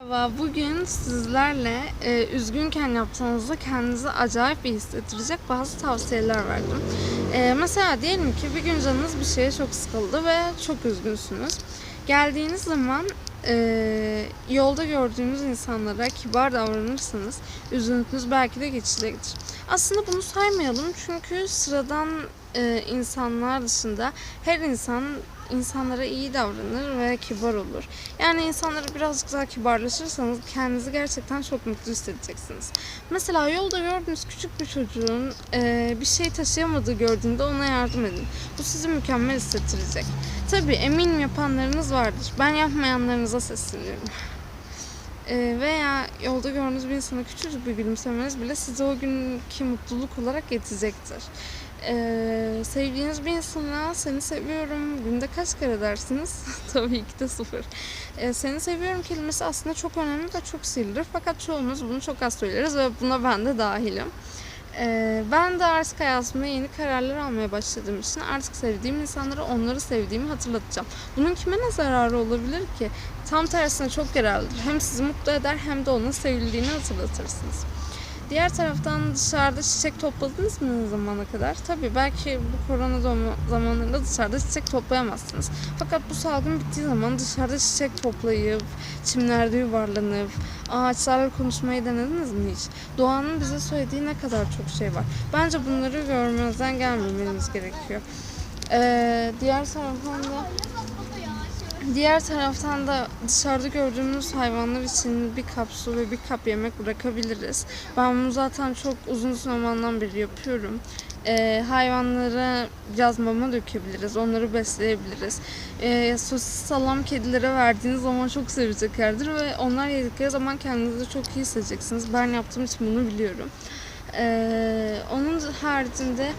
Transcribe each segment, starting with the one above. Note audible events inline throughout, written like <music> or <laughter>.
Merhaba, bugün sizlerle e, üzgünken yaptığınızda kendinizi acayip iyi hissettirecek bazı tavsiyeler verdim. E, mesela diyelim ki bir gün canınız bir şeye çok sıkıldı ve çok üzgünsünüz. Geldiğiniz zaman e, yolda gördüğünüz insanlara kibar davranırsanız üzüntünüz belki de geçecektir. Aslında bunu saymayalım çünkü sıradan e, insanlar dışında her insan insanlara iyi davranır ve kibar olur. Yani insanlara birazcık daha kibarlaşırsanız kendinizi gerçekten çok mutlu hissedeceksiniz. Mesela yolda gördüğünüz küçük bir çocuğun e, bir şey taşıyamadığı gördüğünde ona yardım edin. Bu sizi mükemmel hissettirecek. Tabii eminim yapanlarınız vardır. Ben yapmayanlarınıza sesleniyorum. E, veya yolda gördüğünüz bir insana küçücük bir gülümsemeniz bile size o günkü mutluluk olarak yetecektir. Ee, sevdiğiniz bir insana seni seviyorum günde kaç kere dersiniz? <laughs> Tabii ki de sıfır. Ee, seni seviyorum kelimesi aslında çok önemli ve çok sihirlidir. Fakat çoğumuz bunu çok az söyleriz ve buna ben de dahilim. Ee, ben de artık hayatımda yeni kararlar almaya başladığım için artık sevdiğim insanlara onları sevdiğimi hatırlatacağım. Bunun kime ne zararı olabilir ki? Tam tersine çok yararlıdır. Hem sizi mutlu eder hem de onun sevildiğini hatırlatırsınız. Diğer taraftan dışarıda çiçek topladınız mı ne zamana kadar? Tabii belki bu korona zam- zamanlarında dışarıda çiçek toplayamazsınız. Fakat bu salgın bittiği zaman dışarıda çiçek toplayıp, çimlerde yuvarlanıp, ağaçlarla konuşmayı denediniz mi hiç? Doğanın bize söylediği ne kadar çok şey var. Bence bunları görmezden gelmemeniz gerekiyor. Ee, diğer taraftan da Diğer taraftan da dışarıda gördüğümüz hayvanlar için bir kap su ve bir kap yemek bırakabiliriz. Ben bunu zaten çok uzun zamandan beri yapıyorum. Ee, hayvanlara biraz mama dökebiliriz, onları besleyebiliriz. Ee, sosis salam kedilere verdiğiniz zaman çok seveceklerdir ve onlar yedikleri zaman kendinizi çok iyi hissedeceksiniz. Ben yaptığım için bunu biliyorum. Ee, onun haricinde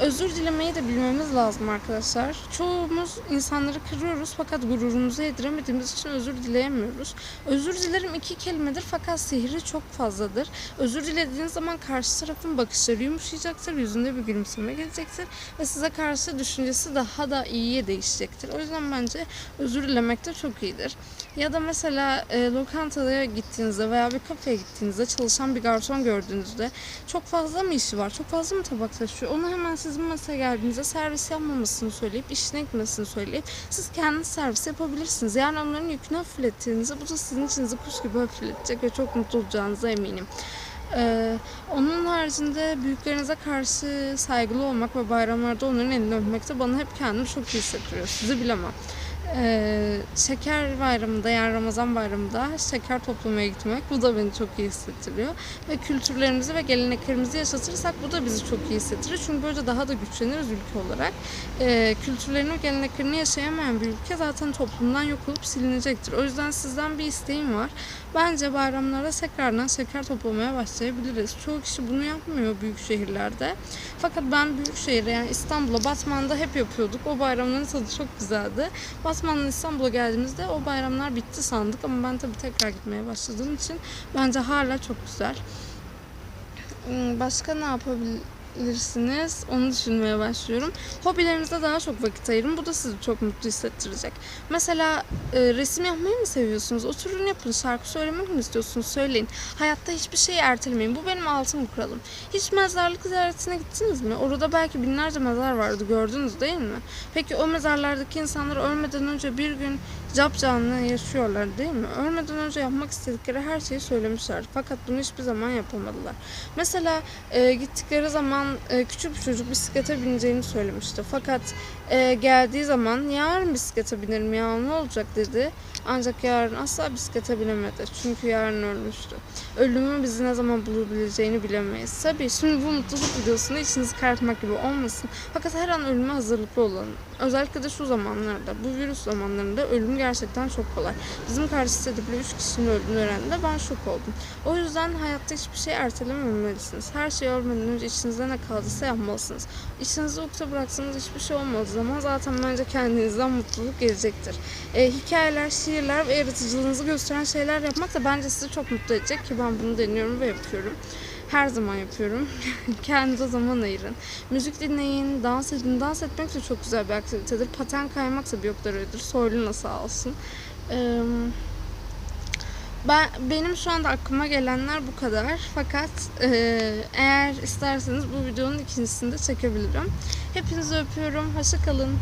özür dilemeyi de bilmemiz lazım arkadaşlar. Çoğumuz insanları kırıyoruz fakat gururumuzu yediremediğimiz için özür dileyemiyoruz. Özür dilerim iki kelimedir fakat sihri çok fazladır. Özür dilediğiniz zaman karşı tarafın bakışları yumuşayacaktır, yüzünde bir gülümseme gelecektir ve size karşı düşüncesi daha da iyiye değişecektir. O yüzden bence özür dilemek de çok iyidir. Ya da mesela e, lokantaya gittiğinizde veya bir kafeye gittiğinizde çalışan bir garson gördüğünüzde çok fazla mı işi var, çok fazla mı tabak taşıyor? Onu hemen sizin masaya geldiğinizde servis yapmamasını söyleyip, işine gitmesini söyleyip siz kendiniz servis yapabilirsiniz. Yani onların yükünü hafiflettiğinizde bu da sizin içinizi kuş gibi hafifletecek ve çok mutlu olacağınıza eminim. Ee, onun haricinde büyüklerinize karşı saygılı olmak ve bayramlarda onların elini öpmek de bana hep kendimi çok iyi hissettiriyor. Sizi bilemem. Ee, şeker bayramında yani Ramazan bayramında şeker toplamaya gitmek bu da beni çok iyi hissettiriyor. Ve kültürlerimizi ve geleneklerimizi yaşatırsak bu da bizi çok iyi hissettirir. Çünkü böyle daha da güçleniriz ülke olarak. Ee, kültürlerini ve geleneklerini yaşayamayan bir ülke zaten toplumdan yok olup silinecektir. O yüzden sizden bir isteğim var. Bence bayramlarda tekrardan şeker toplamaya başlayabiliriz. Çoğu kişi bunu yapmıyor büyük şehirlerde. Fakat ben büyük şehirde yani İstanbul'a, Batman'da hep yapıyorduk. O bayramların tadı çok güzeldi. Batman'dan İstanbul'a geldiğimizde o bayramlar bitti sandık ama ben tabii tekrar gitmeye başladığım için bence hala çok güzel. Hmm, Başka ne yapabilirsiniz? Onu düşünmeye başlıyorum. Hobilerinize daha çok vakit ayırın. Bu da sizi çok mutlu hissettirecek. Mesela e, resim yapmayı mı seviyorsunuz? Oturun yapın. Şarkı söylemek mi istiyorsunuz? Söyleyin. Hayatta hiçbir şeyi ertelemeyin. Bu benim altın kuralım. Hiç mezarlık ziyaretine gittiniz mi? Orada belki binlerce mezar vardı. Gördünüz değil mi? Peki o mezarlardaki insanlar ölmeden önce bir gün cap canlı yaşıyorlar değil mi? Ölmeden önce yapmak istedikleri her şeyi söylemişler. Fakat bunu hiçbir zaman yapamadılar. Mesela e, gittikleri zaman e, küçük bir çocuk bisiklete bineceğini söylemişti. Fakat e, geldiği zaman yarın bisiklete binerim ya ne olacak dedi. Ancak yarın asla bisiklete binemedi. Çünkü yarın ölmüştü. Ölümün bizi ne zaman bulabileceğini bilemeyiz. Tabii şimdi bu mutluluk videosunda içinizi karartmak gibi olmasın. Fakat her an ölüme hazırlıklı olun. Özellikle de şu zamanlarda, bu virüs zamanlarında ölüm gerçekten çok kolay. Bizim karşı sitede bile 3 kişinin öldüğünü öğrendiğimde ben şok oldum. O yüzden hayatta hiçbir şey ertelememelisiniz. Her şey ölmeden önce içinizde ne kaldıysa yapmalısınız. İçinizi ukta bıraksanız hiçbir şey olmadığı zaman zaten bence kendinizden mutluluk gelecektir. E, hikayeler, şiirler ve yaratıcılığınızı gösteren şeyler yapmak da bence sizi çok mutlu edecek ki ben bunu deniyorum ve yapıyorum. Her zaman yapıyorum. <laughs> Kendinize zaman ayırın. Müzik dinleyin, dans edin. Dans etmek de çok güzel bir aktivitedir. Paten kaymak da bir yoklar öyledir. Soyluna sağ olsun. Ee, Ben benim şu anda aklıma gelenler bu kadar. Fakat e, eğer isterseniz bu videonun ikincisini de çekebilirim. Hepinizi öpüyorum. Hoşça kalın.